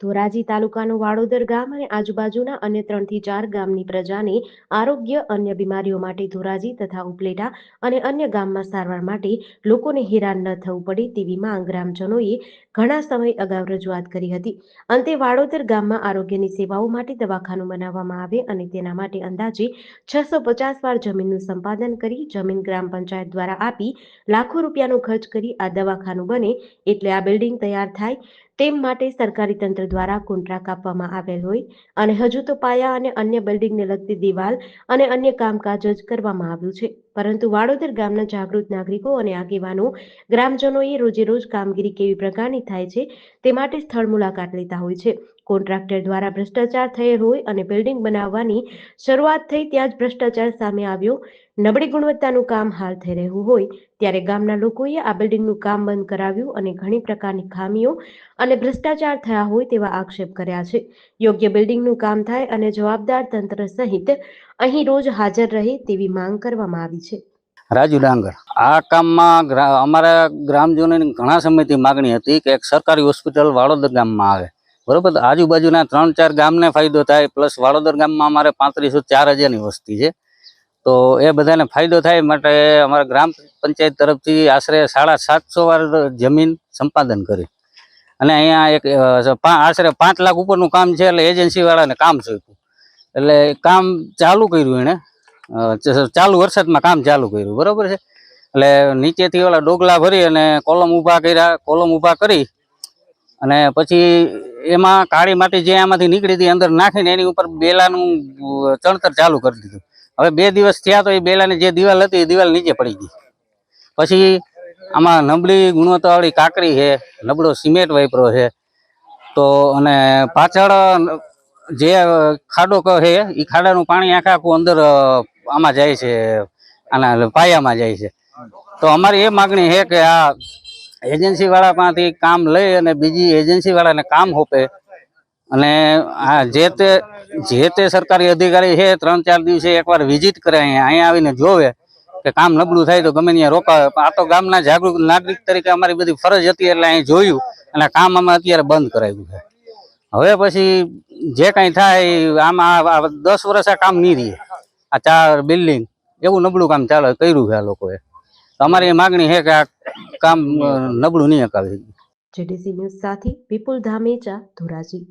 ધોરાજી તાલુકાનું વાડોદર ગામ અને આજુબાજુના અન્ય ત્રણથી ચાર ગામની પ્રજાને આરોગ્ય, અન્ય બીમારીઓ માટે ધોરાજી તથા ઉપલેટા અને અન્ય ગામમાં સારવાર માટે લોકોને હેરાન ન થવું પડે તેવી માંગ ગ્રામજનોએ ઘણા સમય અગાઉ રજૂઆત કરી હતી. અંતે વાડોદર ગામમાં આરોગ્યની સેવાઓ માટે દવાખાનું બનાવવામાં આવે અને તેના માટે અંદાજે છસો પચાસ વાર જમીનનું સંપાદન કરી જમીન ગ્રામ પંચાયત દ્વારા આપી લાખો રૂપિયાનો ખર્ચ કરી આ દવાખાનું બને એટલે આ બિલ્ડિંગ તૈયાર થાય. તેમ માટે સરકારી તંત્ર દ્વારા કોન્ટ્રાક્ટ આપવામાં આવેલ હોય અને હજુ તો પાયા અને અન્ય બિલ્ડિંગને લગતી દિવાલ અને અન્ય કામકાજ જ કરવામાં આવ્યું છે. પરંતુ વાડોદર ગામના જાગૃત નાગરિકો અને આગેવાનો ગ્રામજનોએ રોજે રોજ કામગીરી કેવી પ્રકારની થાય છે તે માટે સ્થળ મુલાકાત લેતા હોય છે. કોન્ટ્રાક્ટર દ્વારા ભ્રષ્ટાચાર થયેલ હોય અને બિલ્ડિંગ બનાવવાની શરૂઆત થઈ ત્યાં જ ભ્રષ્ટાચાર સામે આવ્યો. નબળી ગુણવત્તાનું કામ હાલ થઈ રહ્યું હોય ત્યારે ગામના લોકોએ આ બિલ્ડિંગનું કામ બંધ કરાવ્યું અને ઘણી પ્રકારની ખામીઓ અને ભ્રષ્ટાચાર થયા હોય તેવા આક્ષેપ કર્યા છે. યોગ્ય બિલ્ડિંગનું કામ થાય અને જવાબદાર તંત્ર સહિત અહીં રોજ હાજર રહે તેવી માંગ કરવામાં આવી છે. રાજુ ડાંગર. આ કામમાં અમારા ગ્રામજનોની ઘણા સમયથી માગણી હતી કે એક સરકારી હોસ્પિટલ વાડોદર ગામમાં આવે. બરોબર? આજુબાજુના ત્રણ, ચાર ગામને ફાયદો થાય, પ્લસ વાડોદર ગામમાં અમારે પાંત્રીસો ચાર હજારની વસ્તી છે. તો એ બધાને ફાયદો થાય માટે અમારા ગ્રામ પંચાયત તરફથી આશરે સાડા સાતસો વાર જમીન સંપાદન કરી અને અહીંયા એક આશરે પાંચ લાખ ઉપરનું કામ છે, એટલે એજન્સીવાળાને કામ સોંપ્યું. એટલે કામ ચાલુ કર્યું એણે. ચાલુ વરસાદમાં કામ ચાલુ કર્યું, બરોબર છે? એટલે નીચેથી ઓલા ડોગલા ભરી અને કોલમ ઊભા કર્યા, કોલમ ઊભા કરી અને પછી એમાં કાળી માટી જે આમાંથી નીકળી હતી અંદર નાખીને એની ઉપર બેલાનું ચણતર ચાલુ કરી દીધું. હવે બે દિવસ થયા તો એ બેલાની જે દિવાલ હતી એ દિવાલ નીચે પડી ગઈ. પછી આમાં નબળી ગુણવત્તાવાળી કાકરી છે, નબળો સિમેન્ટ વાપરો છે. તો અને પાછળ, જે ખાડો કહે એ ખાડાનું પાણી આખા આખું અંદર આમાં જાય છે, આના પાયામાં જાય છે. તો અમારી એ માગણી છે કે આ એજન્સી વાળા પાસેથી કામ લઈ અને બીજી એજન્સી વાળાને કામ સોંપે અને આ જે તે જે તે સરકારી અધિકારી છે, ત્રણ ચાર દિવસે એકવાર વિઝિટ કરે, અહીંયા અહીંયા આવીને જોવે કે કામ નબળું થાય તો ગમે ત્યાં રોકાવે. આ તો ગામના જાગૃત નાગરિક તરીકે અમારી બધી ફરજ હતી એટલે અહીં જોયું અને કામ અમે અત્યારે બંધ કરાવ્યું છે. હવે પછી જે કાંઈ થાય, આમાં દસ વર્ષ આ કામ નહીં રહે. આ ચાર બિલ્ડિંગ, એવું નબળું કામ ચાલે, કર્યું છે આ લોકોએ. અમારી માંગણી છે કે આ કામ નબળું નહીં અકાવી. જેડીસી ન્યૂઝ સાથે વિપુલ ધામેચા ધોરાજી.